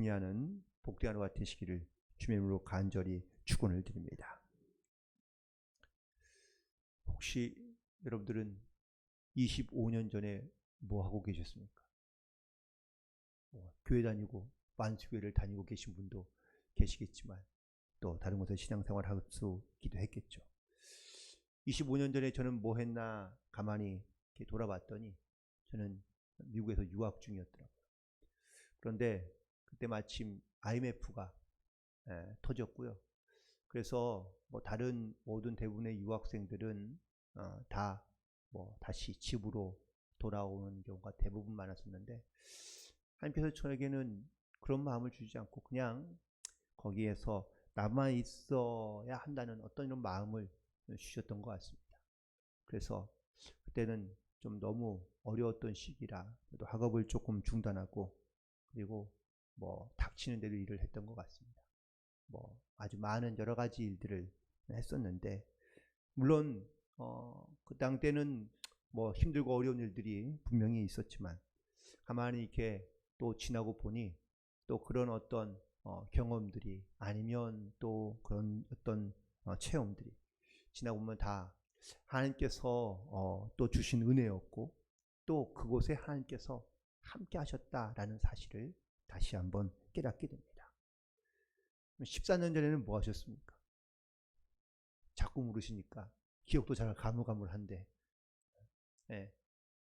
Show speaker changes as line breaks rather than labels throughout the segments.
승리하는 복된 하루가 되시기를 주님의 이름으로 간절히 축원을 드립니다. 혹시 여러분들은 25년 전에 뭐 하고 계셨습니까? 뭐 교회 다니고 만수교회를 다니고 계신 분도 계시겠지만 또 다른 곳에 신앙생활 할수 있기도 했겠죠. 25년 전에 저는 뭐 했나 가만히 돌아봤더니 저는 미국에서 유학 중이었더라고요. 그런데 그때 마침 IMF가 예, 터졌고요. 그래서 뭐 다른 모든 대부분의 유학생들은 어, 다뭐 다시 집으로 돌아오는 경우가 대부분 많았었는데 하나님께서 저에게는 그런 마음을 주지 않고 그냥 거기에서 남아 있어야 한다는 어떤 이런 마음을 주셨던 것 같습니다. 그래서 그때는 좀 너무 어려웠던 시기라 또 학업을 조금 중단하고 그리고 뭐 닥치는 대로 일을 했던 것 같습니다. 뭐 아주 많은 여러 가지 일들을 했었는데 물론 어, 그 당때는 뭐 힘들고 어려운 일들이 분명히 있었지만 가만히 이렇게 또 지나고 보니 또 그런 어떤 어, 경험들이 아니면 또 그런 어떤 어, 체험들이 지나고 보면 다 하나님께서 어, 또 주신 은혜였고 또 그곳에 하나님께서 함께 하셨다라는 사실을 다시 한번 깨닫게 됩니다. 14년 전에는 뭐 하셨습니까? 자꾸 물으시니까 기억도 잘 가물가물한데 예,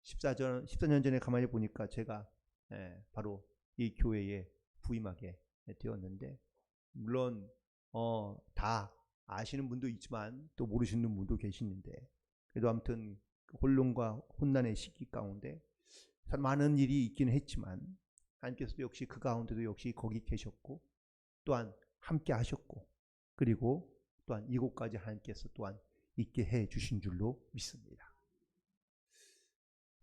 14년, 14년 전에 가만히 보니까 제가 예, 바로 이 교회에 부임하게 되었는데 물론 어, 다 아시는 분도 있지만 또 모르시는 분도 계시는데 그래도 아무튼 그 혼돈과 혼란의 시기 가운데 참 많은 일이 있기는 했지만 하나님께서도 역시 그 가운데도 역시 거기 계셨고 또한 함께 하셨고 그리고 또한 이곳까지 하나님께서 또한 있게 해 주신 줄로 믿습니다.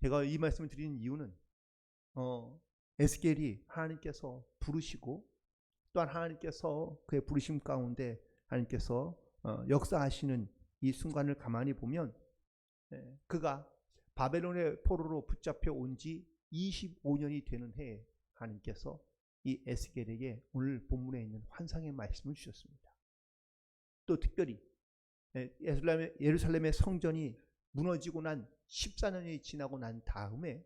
제가 이 말씀을 드리는 이유는 어, 에스겔이 하나님께서 부르시고 또한 하나님께서 그의 부르심 가운데 하나님께서 어, 역사하시는 이 순간을 가만히 보면 예, 그가 바벨론의 포로로 붙잡혀 온 지 25년이 되는 해에 하나님께서 이 에스겔에게 오늘 본문에 있는 환상의 말씀을 주셨습니다. 또 특별히 예, 예루살렘의, 성전이 무너지고 난 14년이 지나고 난 다음에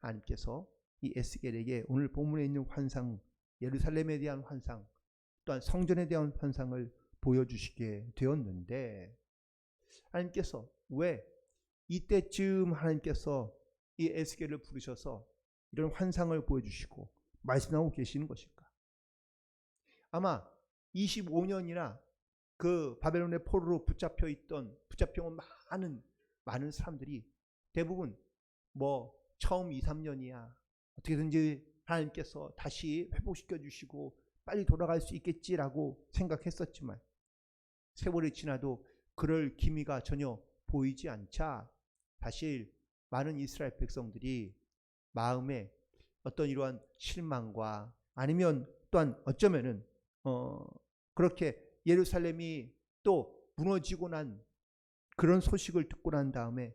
하나님께서 이 에스겔에게 오늘 본문에 있는 환상, 예루살렘에 대한 환상, 또한 성전에 대한 환상을 보여주시게 되었는데 하나님께서 왜 이때쯤 하나님께서 이 에스겔을 부르셔서 이런 환상을 보여주시고 말씀하고 계시는 것일까? 아마 25년이나 그 바벨론의 포로로 붙잡혀 있던 붙잡혀 온 많은 많은 사람들이 대부분 뭐 처음 2, 3년이야 어떻게든지 하나님께서 다시 회복시켜 주시고 빨리 돌아갈 수 있겠지라고 생각했었지만 세월이 지나도 그럴 기미가 전혀 보이지 않자 사실 많은 이스라엘 백성들이 마음에 어떤 이러한 실망과 아니면 또한 어쩌면은 어 그렇게 예루살렘이 또 무너지고 난 그런 소식을 듣고 난 다음에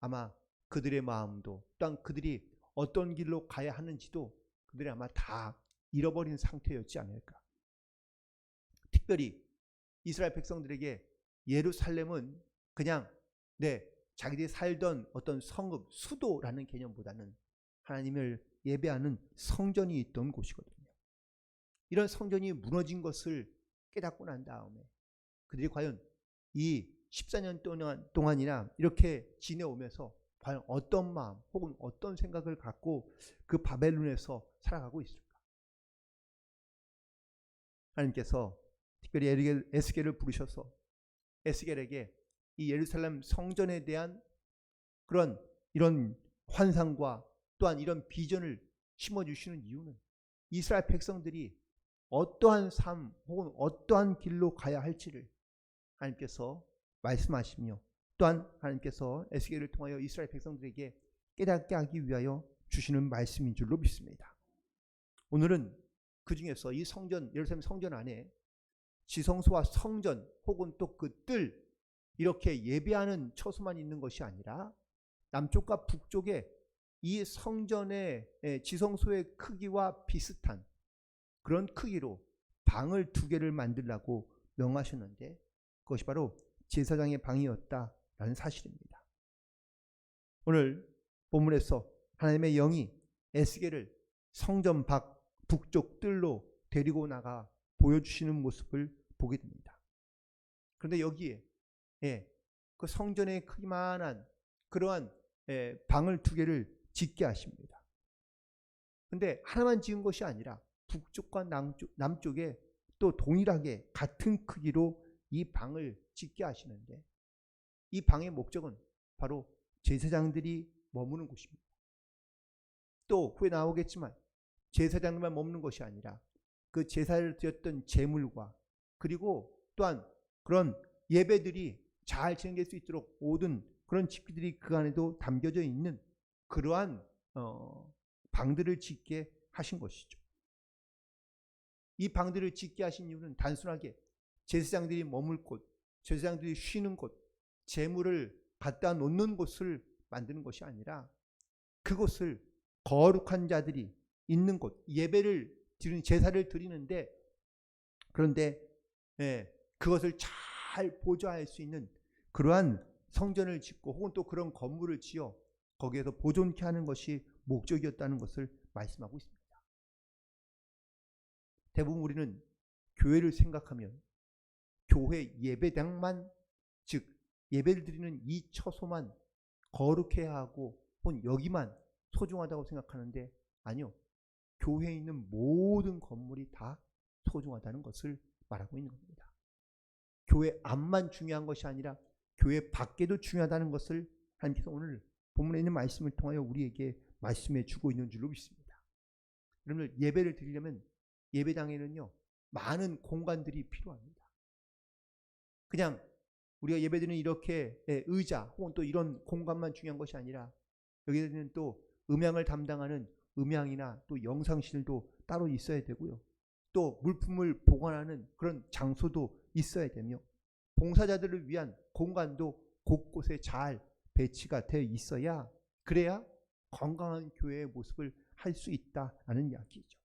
아마 그들의 마음도 또한 그들이 어떤 길로 가야 하는지도 그들이 아마 다 잃어버린 상태였지 않을까. 특별히 이스라엘 백성들에게 예루살렘은 그냥 네 자기들이 살던 어떤 성읍 수도라는 개념보다는 하나님을 예배하는 성전이 있던 곳이거든요. 이런 성전이 무너진 것을 깨닫고 난 다음에 그들이 과연 이 14년 동안, 동안이나 이렇게 지내오면서 과연 어떤 마음 혹은 어떤 생각을 갖고 그 바벨론에서 살아가고 있을까? 하나님께서 특별히 에스겔, 에스겔을 부르셔서 에스겔에게 이 예루살렘 성전에 대한 그런 이런 환상과 또한 이런 비전을 심어주시는 이유는 이스라엘 백성들이 어떠한 삶 혹은 어떠한 길로 가야 할지를 하나님께서 말씀하시며 또한 하나님께서 에스겔을 통하여 이스라엘 백성들에게 깨닫게 하기 위하여 주시는 말씀인 줄로 믿습니다. 오늘은 그 중에서 이 성전 예루살렘 성전 안에 지성소와 성전 혹은 또 그뜰 이렇게 예배하는 처소만 있는 것이 아니라 남쪽과 북쪽에 이 성전의 지성소의 크기와 비슷한 그런 크기로 방을 두 개를 만들라고 명하셨는데 그것이 바로 제사장의 방이었다라는 사실입니다. 오늘 본문에서 하나님의 영이 에스겔을 성전 밖 북쪽 뜰로 데리고 나가 보여주시는 모습을 보게 됩니다. 그런데 여기에 예, 그 성전의 크기만한 그러한 예, 방을 두 개를 짓게 하십니다. 근데 하나만 지은 것이 아니라 북쪽과 남쪽, 남쪽에 또 동일하게 같은 크기로 이 방을 짓게 하시는데 이 방의 목적은 바로 제사장들이 머무는 곳입니다. 또 후에 나오겠지만 제사장들만 머무는 것이 아니라 그 제사를 드렸던 제물과 그리고 또한 그런 예배들이 잘 진행될 수 있도록 모든 그런 집기들이 그 안에도 담겨져 있는 그러한 어, 방들을 짓게 하신 것이죠. 이 방들을 짓게 하신 이유는 단순하게 제사장들이 머물 곳, 제사장들이 쉬는 곳, 재물을 갖다 놓는 곳을 만드는 것이 아니라 그곳을 거룩한 자들이 있는 곳, 예배를 드리는 제사를 드리는데 그런데 예, 그것을 잘 보좌할 수 있는 그러한 성전을 짓고 혹은 또 그런 건물을 지어 거기에서 보존케 하는 것이 목적이었다는 것을 말씀하고 있습니다. 대부분 우리는 교회를 생각하면 교회 예배당만 즉 예배를 드리는 이 처소만 거룩해야 하고 혹은 여기만 소중하다고 생각하는데 아니요. 교회에 있는 모든 건물이 다 소중하다는 것을 말하고 있는 겁니다. 교회 안만 중요한 것이 아니라 교회 밖에도 중요하다는 것을 하나님께서 오늘 본문에 있는 말씀을 통하여 우리에게 말씀해 주고 있는 줄로 믿습니다. 여러분들 예배를 드리려면 예배당에는요 많은 공간들이 필요합니다. 그냥 우리가 예배드리는 이렇게 예, 의자 혹은 또 이런 공간만 중요한 것이 아니라 여기에는 또 음향을 담당하는 음향이나 또 영상실도 따로 있어야 되고요. 또 물품을 보관하는 그런 장소도 있어야 되며 봉사자들을 위한 공간도 곳곳에 잘 배치가 되어 있어야 그래야 건강한 교회의 모습을 할 수 있다라는 이야기죠.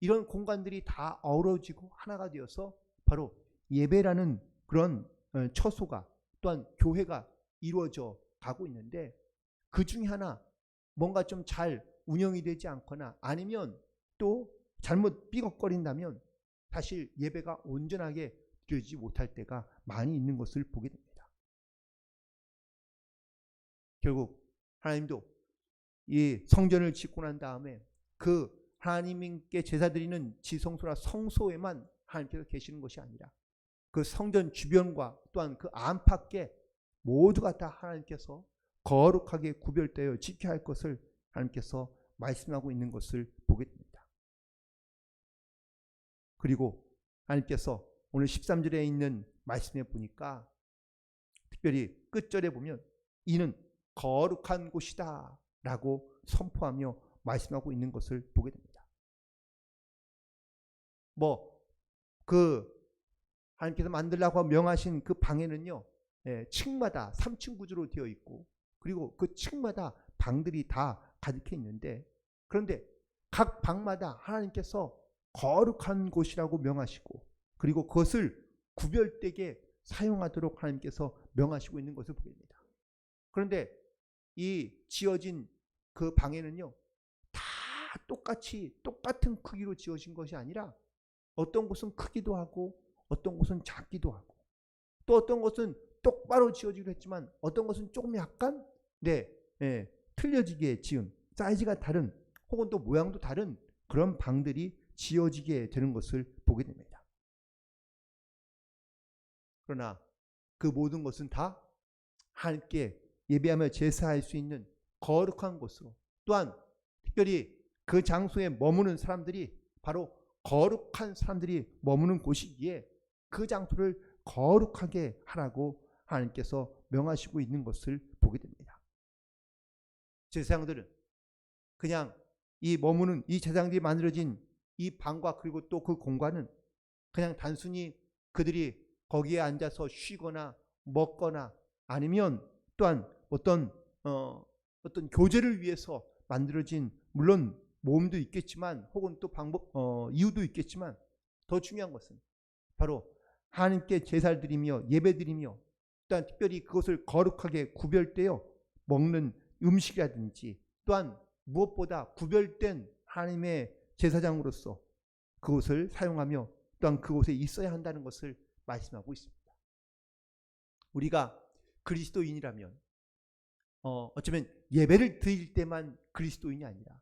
이런 공간들이 다 어우러지고 하나가 되어서 바로 예배라는 그런 어, 처소가 또한 교회가 이루어져 가고 있는데 그 중에 하나 뭔가 좀 잘 운영이 되지 않거나 아니면 또 잘못 삐걱거린다면 사실 예배가 온전하게 드려지지 못할 때가 많이 있는 것을 보게 됩니다. 결국 하나님도 이 성전을 짓고 난 다음에 그 하나님께 제사 드리는 지성소나 성소에만 하나님께서 계시는 것이 아니라 그 성전 주변과 또한 그 안팎에 모두가 다 하나님께서 거룩하게 구별되어 지켜야 할 것을 하나님께서 말씀하고 있는 것을 보게 됩니다. 그리고 하나님께서 오늘 13절에 있는 말씀에 보니까 특별히 끝절에 보면 이는 거룩한 곳이다 라고 선포하며 말씀하고 있는 것을 보게 됩니다. 뭐, 그, 하나님께서 만들라고 명하신 그 방에는요, 예, 층마다 3층 구조로 되어 있고, 그리고 그 층마다 방들이 다 가득해 있는데, 그런데 각 방마다 하나님께서 거룩한 곳이라고 명하시고, 그리고 그것을 구별되게 사용하도록 하나님께서 명하시고 있는 것을 보게 됩니다. 그런데 이 지어진 그 방에는요, 다 똑같이 똑같은 크기로 지어진 것이 아니라 어떤 곳은 크기도 하고 어떤 곳은 작기도 하고 또 어떤 곳은 똑바로 지어지기로 했지만 어떤 것은 조금 약간 네, 네 틀려지게 지은 사이즈가 다른 혹은 또 모양도 다른 그런 방들이 지어지게 되는 것을 보게 됩니다. 그러나 그 모든 것은 다 하나님께 예배하며 제사할 수 있는 거룩한 곳으로 또한 특별히 그 장소에 머무는 사람들이 바로 거룩한 사람들이 머무는 곳이기에 그 장소를 거룩하게 하라고 하나님께서 명하시고 있는 것을 보게 됩니다. 제사장들은 그냥 이 머무는 이 제사장들이 만들어진 이 방과 그리고 또 그 공간은 그냥 단순히 그들이 거기에 앉아서 쉬거나 먹거나 아니면 또한 어떤 어, 어떤 교제를 위해서 만들어진 물론 모험도 있겠지만 혹은 또 방법 어, 이유도 있겠지만 더 중요한 것은 바로 하나님께 제사를 드리며 예배드리며 또한 특별히 그것을 거룩하게 구별되어 먹는 음식이라든지 또한 무엇보다 구별된 하나님의 제사장으로서 그것을 사용하며 또한 그곳에 있어야 한다는 것을 말씀하고 있습니다. 우리가 그리스도인이라면 어, 어쩌면 예배를 드릴 때만 그리스도인이 아니라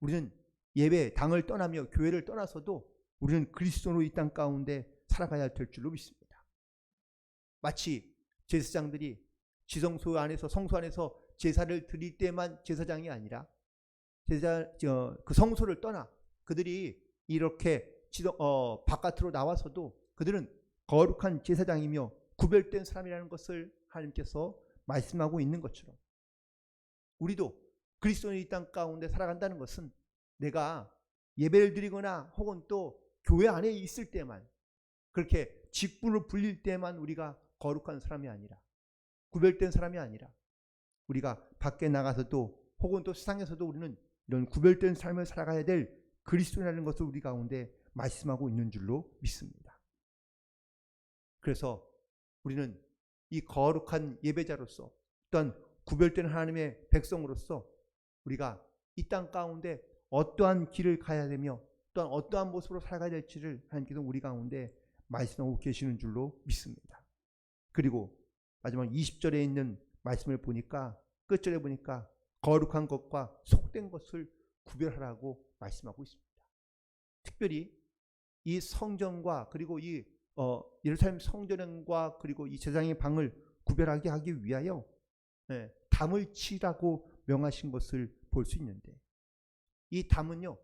우리는 예배 당을 떠나며 교회를 떠나서도 우리는 그리스도로 이 땅 가운데 살아가야 될 줄로 믿습니다. 마치 제사장들이 지성소 안에서 성소 안에서 제사를 드릴 때만 제사장이 아니라 제사 저, 그 성소를 떠나 그들이 이렇게 지성, 어, 바깥으로 나와서도 그들은 거룩한 제사장이며 구별된 사람이라는 것을 하나님께서 말씀하고 있는 것처럼 우리도 그리스도의 이땅 가운데 살아간다는 것은 내가 예배를 드리거나 혹은 또 교회 안에 있을 때만 그렇게 직분을 불릴 때만 우리가 거룩한 사람이 아니라 구별된 사람이 아니라 우리가 밖에 나가서도 혹은 또 세상에서도 우리는 이런 구별된 삶을 살아가야 될 그리스도라는 것을 우리 가운데 말씀하고 있는 줄로 믿습니다. 그래서 우리는 이 거룩한 예배자로서 또한 구별된 하나님의 백성으로서 우리가 이 땅 가운데 어떠한 길을 가야 되며 또한 어떠한 모습으로 살아가야 될지를 하나님께서 우리 가운데 말씀하고 계시는 줄로 믿습니다. 그리고 마지막 20절에 있는 말씀을 보니까 끝절에 보니까 거룩한 것과 속된 것을 구별하라고 말씀하고 있습니다. 특별히 이 성전과 그리고 이 어, 예루살렘 성전과 그리고 이 제장의 방을 구별하게 하기 위하여 예, 담을 치라고 명하신 것을 볼 수 있는데 이 담은요,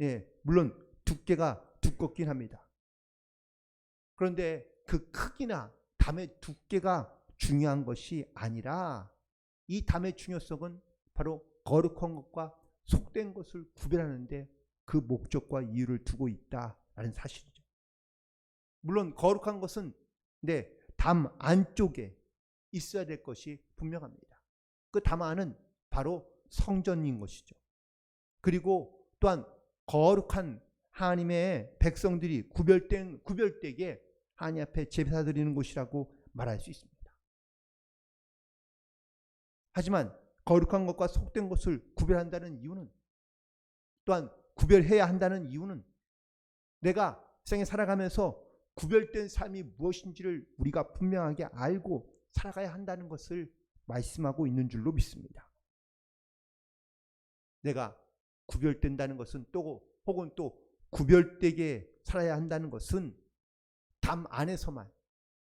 예, 물론 두께가 두껍긴 합니다. 그런데 그 크기나 담의 두께가 중요한 것이 아니라 이 담의 중요성은 바로 거룩한 것과 속된 것을 구별하는데 그 목적과 이유를 두고 있다라는 사실이죠. 물론 거룩한 것은 네, 담 안쪽에 있어야 될 것이 분명합니다. 그담 안은 바로 성전인 것이죠. 그리고 또한 거룩한 하나님의 백성들이 구별된 구별되게 하나님 앞에 제사 드리는 곳이라고 말할 수 있습니다. 하지만 거룩한 것과 속된 것을 구별한다는 이유는 또한 구별해야 한다는 이유는 내가 생에 살아가면서 구별된 삶이 무엇인지를 우리가 분명하게 알고 살아가야 한다는 것을 말씀하고 있는 줄로 믿습니다. 내가 구별된다는 것은 또 혹은 또 구별되게 살아야 한다는 것은 담 안에서만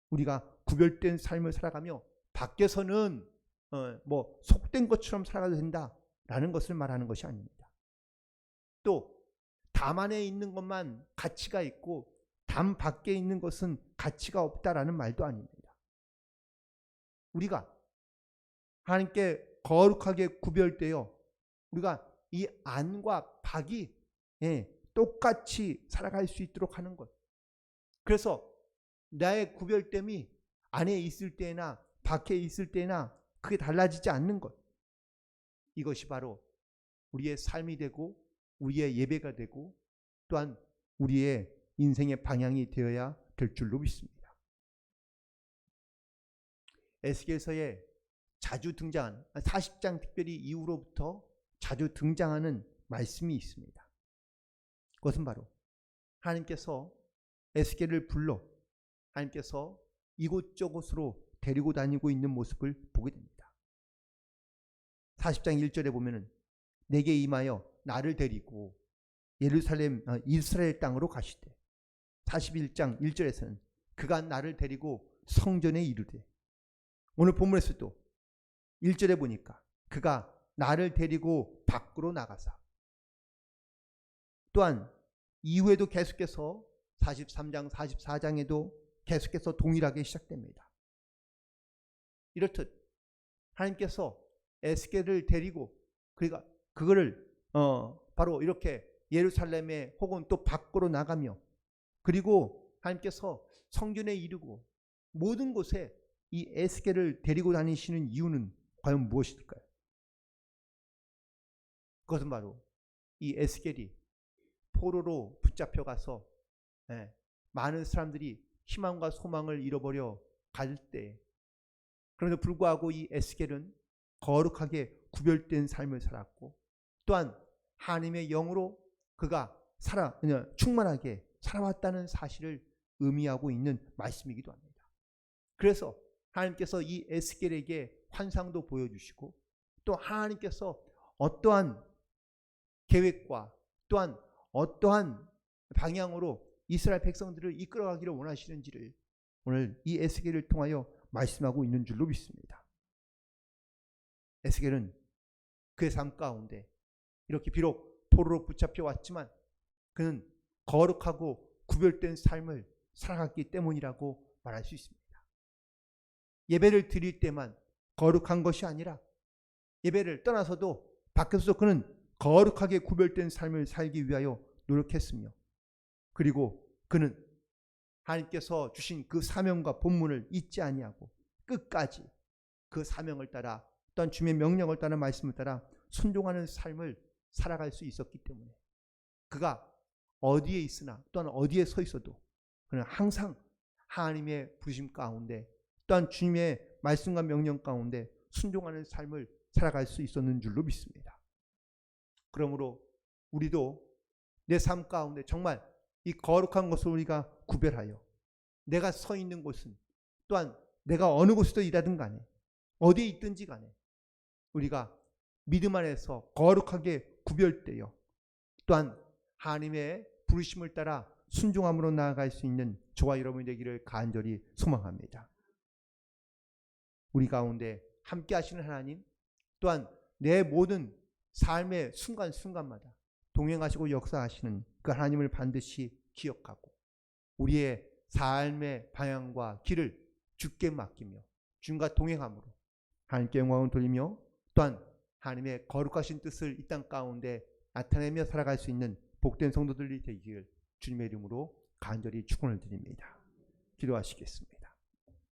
우리가 구별된 삶을 살아가며 밖에서는 어, 뭐 속된 것처럼 살아가도 된다라는 것을 말하는 것이 아닙니다. 또 담 안에 있는 것만 가치가 있고 담 밖에 있는 것은 가치가 없다라는 말도 아닙니다. 우리가 하나님께 거룩하게 구별되어 우리가 이 안과 밖이 예, 똑같이 살아갈 수 있도록 하는 것. 그래서 나의 구별됨이 안에 있을 때나 밖에 있을 때나 그게 달라지지 않는 것. 이것이 바로 우리의 삶이 되고 우리의 예배가 되고 또한 우리의 인생의 방향이 되어야 될 줄로 믿습니다. 에스겔서에 자주 등장한 40장 특별히 이후로부터 자주 등장하는 말씀이 있습니다. 그것은 바로 하나님께서 에스겔을 불러 하나님께서 이곳저곳으로 데리고 다니고 있는 모습을 보게 됩니다. 40장 1절에 보면은 내게 임하여 나를 데리고 예루살렘 어, 이스라엘 땅으로 가시되 41장 1절에서는 그가 나를 데리고 성전에 이르되 오늘 본문에서도 1절에 보니까 그가 나를 데리고 밖으로 나가사 또한 이후에도 계속해서 43장 44장에도 계속해서 동일하게 시작됩니다. 이렇듯 하나님께서 에스겔을 데리고 그러니까 그거를 어 바로 이렇게 예루살렘에 혹은 또 밖으로 나가며 그리고 하나님께서 성전에 이르고 모든 곳에 이 에스겔을 데리고 다니시는 이유는 과연 무엇일까요? 그것은 바로 이 에스겔이 포로로 붙잡혀가서 예, 많은 사람들이 희망과 소망을 잃어버려 갈 때, 그럼에도 불구하고 이 에스겔은 거룩하게 구별된 삶을 살았고, 또한 하나님의 영으로 그가 살아 충만하게 살아왔다는 사실을 의미하고 있는 말씀이기도 합니다. 그래서 하나님께서 이 에스겔에게 환상도 보여주시고 또 하나님께서 어떠한 계획과 또한 어떠한 방향으로 이스라엘 백성들을 이끌어가기를 원하시는지를 오늘 이 에스겔을 통하여 말씀하고 있는 줄로 믿습니다. 에스겔은 그의 삶 가운데 이렇게 비록 포로로 붙잡혀 왔지만 그는 거룩하고 구별된 삶을 살아갔기 때문이라고 말할 수 있습니다. 예배를 드릴 때만 거룩한 것이 아니라 예배를 떠나서도 밖에서 그는 거룩하게 구별된 삶을 살기 위하여 노력했으며 그리고 그는 하나님께서 주신 그 사명과 본문을 잊지 아니하고 끝까지 그 사명을 따라 또한 주님의 명령을 따라 말씀을 따라 순종하는 삶을 살아갈 수 있었기 때문에 그가 어디에 있으나 또한 어디에 서 있어도 그는 항상 하나님의 부심 가운데 또한 주님의 말씀과 명령 가운데 순종하는 삶을 살아갈 수 있었는 줄로 믿습니다. 그러므로 우리도 내 삶 가운데 정말 이 거룩한 것을 우리가 구별하여 내가 서 있는 곳은 또한 내가 어느 곳에서 일하든 간에 어디에 있든지 간에 우리가 믿음 안에서 거룩하게 구별되어 또한 하나님의 부르심을 따라 순종함으로 나아갈 수 있는 저와 여러분이 되기를 간절히 소망합니다. 우리 가운데 함께 하시는 하나님 또한 내 모든 삶의 순간순간마다 동행하시고 역사하시는 그 하나님을 반드시 기억하고 우리의 삶의 방향과 길을 주께 맡기며 주님과 동행함으로 하나님께 영광을 돌리며 또한 하나님의 거룩하신 뜻을 이 땅 가운데 나타내며 살아갈 수 있는 복된 성도들이 되기를 주님의 이름으로 간절히 축원을 드립니다. 기도하시겠습니다.